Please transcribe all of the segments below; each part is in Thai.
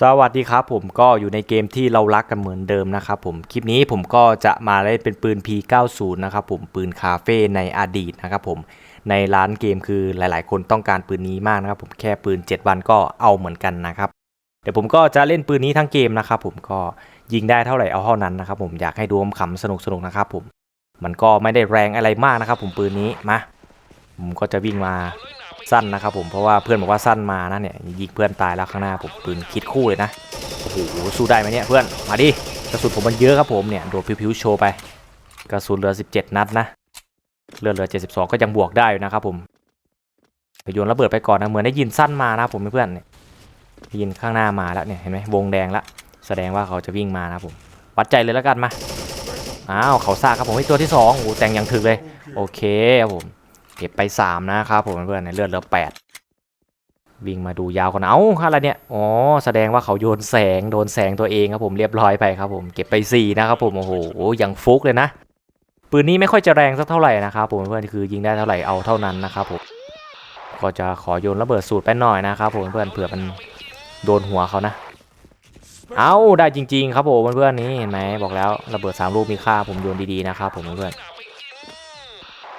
สวัสดีครับผมก็อยู่ในเกมที่เรารักกันเหมือนเดิมนะครับผมคลิปนี้ผมก็จะมาเล่นเป็นปืน P90 นะครับผมปืนคาเฟ่ในอดีตนะครับผมในร้านเกมคือหลาย ๆ คนต้องการปืนนี้มากนะครับผมแค่ปืน 7 วันก็เอาเหมือนกันนะครับเดี๋ยวผมก็จะเล่นปืนนี้ทั้งเกมนะครับผมก็ยิงได้เท่าไหร่เอาเท่านั้นนะครับผมอยากให้ดูขำๆสนุกๆนะครับผมมันก็ไม่ได้แรงอะไรมากนะครับผมปืนนี้มาผมก็จะวิ่งมา สั้นนะครับผมเพราะว่าเพื่อนบอกว่าสั้นมานะเนี่ยยิงเพื่อนตายแล้วข้างหน้าผมปืนคิดคู่เลยนะโอ้โหสู้ได้ไหมเนี่ยเพื่อนมาดิกระสุนผมมันเยอะครับผมเนี่ยโดดพิวๆโชว์ไป กระสุนเหลือ 17 นัดนะเลือดเหลือ 72 ก็ยังบวกได้อยู่นะครับผมไปโยนระเบิดไปก่อนนะเหมือนได้ยินสั้นมานะผมเพื่อนเนี่ยได้ยินข้างหน้ามาแล้วเนี่ยเห็นไหมวงแดงละแสดงว่าเขาจะวิ่งมานะผมวัดใจเลยแล้วกันมาอ้าวเขาซากครับผมให้ตัวที่สองโอ้แต่งอย่างถึกเลย โอเคครับผม ก็บไป 3 นะครับผมเพื่อนในเลือดเหลือ 8 วิ่งมาดูยาวกันเอ้าอะไรเนี่ย อ๋อ แสดงว่าเขาโยนแสงโดนแสงตัวเองครับผมเรียบร้อยไปครับผมเก็บไป 4 นะครับผม โอ้โหยังฟุกเลยนะ ปืนนี้ไม่ค่อยจะแรงสักเท่าไหร่นะครับผมเพื่อนคือยิงได้เท่าไหร่เอาเท่านั้นนะครับผมก็จะขอโยนระเบิดสูตรไปหน่อยนะครับผมเพื่อนเผื่อมันโดนหัวเขานะเอาได้จริง ๆ ครับผมเพื่อนๆนี้เห็นไหมบอกแล้วระเบิดสามลูกมีค่าผมโยนดีๆนะครับผมเพื่อน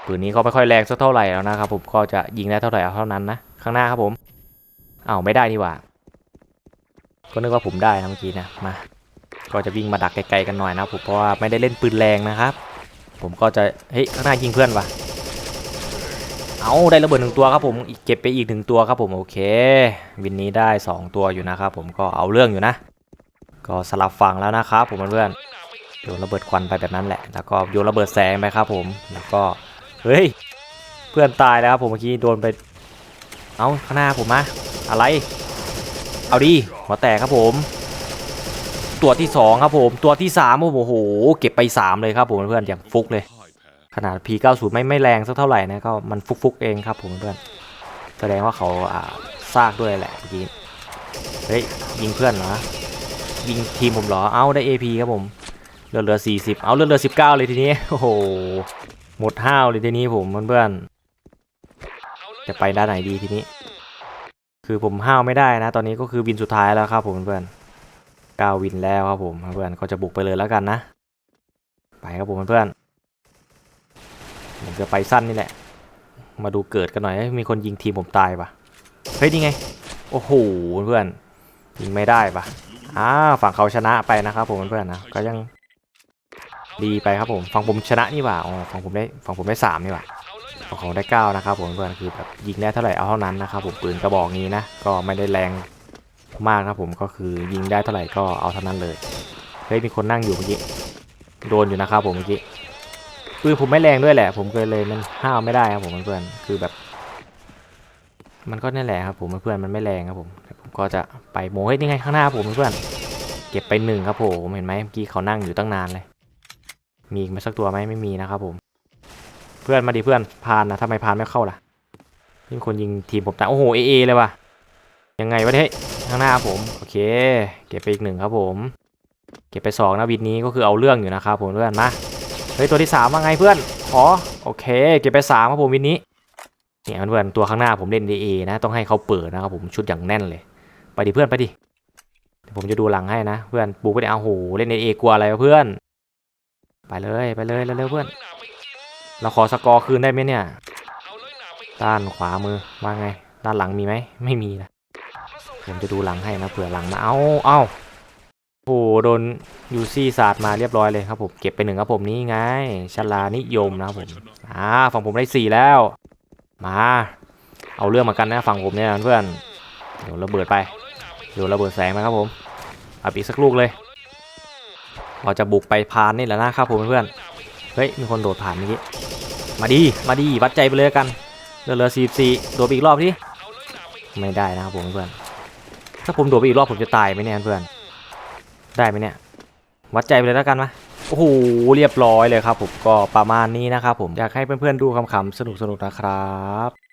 ปืนนี้ก็ไม่ค่อยแรงสักเท่าไหร่แล้วนะครับผมก็จะยิงได้เท่าไหร่เอาเท่านั้นนะข้างหน้าครับผมเอ้าไม่ได้นี่หว่าก็นึกว่าผมได้นะเมื่อกี้นะมาก็จะวิ่งมาดักไกลๆกันหน่อยนะผมเพราะว่าไม่ได้เล่นปืนแรงนะครับ ผมก็จะเฮ้ยข้างหน้ายิงเพื่อนว่ะเอาได้ระเบิดหนึ่งตัวครับผมอีกเก็บไปอีกหนึ่งตัวครับผมโอเค วินนี้ได้สองตัวอยู่นะครับผมก็เอาเรื่องอยู่นะ ก็สลับฝั่งแล้วนะครับผมเพื่อนโยนระเบิดควันไปแบบนั้นแหละ แล้วก็โยนระเบิดแสงไปครับผมแล้วก็ เฮ้ย เพื่อนตายแล้วครับผมเมื่อกี้โดนไป เอาข้างหน้าผมมาอะไร เอาดิหัวแตกครับผม ตัวที่สองครับผม ตัวที่สามโอ้โห เก็บไปสามเลยครับผมเพื่อนอย่างฟุกเลย ขนาด P90 ไม่ไม่แรงสักเท่าไหร่นะก็มันฟุกฟุกๆเองครับผมเพื่อน แสดงว่าเขาอ่าซากด้วยแหละเมื่อกี้ เฮ้ยยิงเพื่อนเหรอ ยิงทีมผมเหรอ เอาได้ AP ครับผมเหลือเหลือ40 เอาเหลือเหลือ19 เลยทีนี้ โอ้โห หมดห้าวเลยทีนี้ผมเพื่อนๆจะไปด้านไหนดีทีนี้ คือผมห้าวไม่ได้นะ ตอนนี้ก็คือวินสุดท้ายแล้วครับผมเพื่อนๆเก้าวินแล้วครับผมเพื่อนๆก็จะบุกไปเลยแล้วกันนะ ไปครับผมเพื่อนๆผมจะไปสั้นนี่แหละ มาดูเกิดกันหน่อยเอ้ยมีคนยิงทีมผมตายปะเฮ้ยนี่ไง โอ้โหเพื่อนยิงไม่ได้ปะอ้าฝั่งเขาชนะไปนะครับผมเพื่อนๆนะก็ยัง ดีไปครับผมฝั่งผมชนะนี่หว่าอ๋อฝั่งผมได้ฝั่งผมได้สามนี่หว่าฝั่งเขาได้เก้านะครับผมเพื่อนคือแบบยิงได้เท่าไหร่เอาเท่านั้นนะครับผมปืนกระบอกนี้นะก็ไม่ได้แรงมากครับผมก็คือยิงได้เท่าไหร่ก็เอาเท่านั้นเลยเฮ้ยมีคนนั่งอยู่เมื่อกี้โดนอยู่นะครับผมเมื่อกี้ปืนผมไม่แรงด้วยแหละ ผมเคยเลยมันห้าวไม่ได้ครับผมเพื่อนคือแบบ มันก็นั่นแหละครับผมเพื่อนมันไม่แรงครับผมผมก็จะไปโมเฮ้ยนี่ไงข้างหน้าผมเพื่อนเก็บไปหนึ่งครับผมเห็นไหมเมื่อกี้เขานั่งอยู่ตั้งนานเลย มีอีกไหมาสักตัวไหมไม่มีนะครับผม เพื่อนมาดิเพื่อนพานนะทำไมพานไม่เข้าล่ะนี่คนยิงทีมผมตายโอ้โหเอเอเลยว่ะยังไงวะเนี่ยข้างหน้าผมโอเค เก็บไปอีกหนึ่งครับผม เก็บไปสองนะวินนี้ก็คือเอาเรื่องอยู่นะครับผมเพื่อนมาเฮ้ยตัวที่สามว่าไงเพื่อนขอโอเค เก็บไปสามครับผมวินนี้เนี่ยเพื่อนตัวข้างหน้าผมเล่นเอนะต้องให้เขาเปิดนะครับผมชุดอย่างแน่นเลย ไปดิเพื่อนไปดิผมจะดูหลังให้นะ เพื่อนปูไปเนี่ยเอาโหเล่นเอกลัวอะไรวะเพื่อน ไปเลยไปเลยเร็วๆเพื่อน เราขอสกอร์คืนได้ไหมเนี่ย ด้านขวามือว่าไง ด้านหลังมีไหม ไม่มีนะ ผมจะดูหลังให้นะเผื่อหลังมา เอาเอาโอ้โหโดนยูซี่ศาสตร์มาเรียบร้อยเลยครับผม เก็บไปหนึ่งครับผมนี่ไงชลานิยมนะครับผม อ่าฝั่งผมได้สี่แล้ว มา เอาเรื่องมากันนะฝั่งผมเนี่ยเพื่อน เดี๋ยวระเบิดไป เดี๋ยวระเบิดแสงไปครับผมเอาอีกสักลูกเลย เราจะบุกไปพานนี่แหละนะครับผมเพื่อนเฮ้ยมีคนโดดผ่านเมื่อกี้มาดีมาดีวัดใจไปเลยกันเรือเรือสี่สี่โดดไปอีกรอบที่ไม่ได้นะครับผมเพื่อนถ้าผมโดดไปอีกรอบผมจะตายไหมเนี่ยเพื่อน ได้ไหมเนี่ยวัดใจไปเลยแล้วกันมโอ้โหเรียบร้อยเลยครับผมก็ประมาณนี้นะครับผมอยากให้เพื่อนๆดูคำๆสนุกๆนะครับ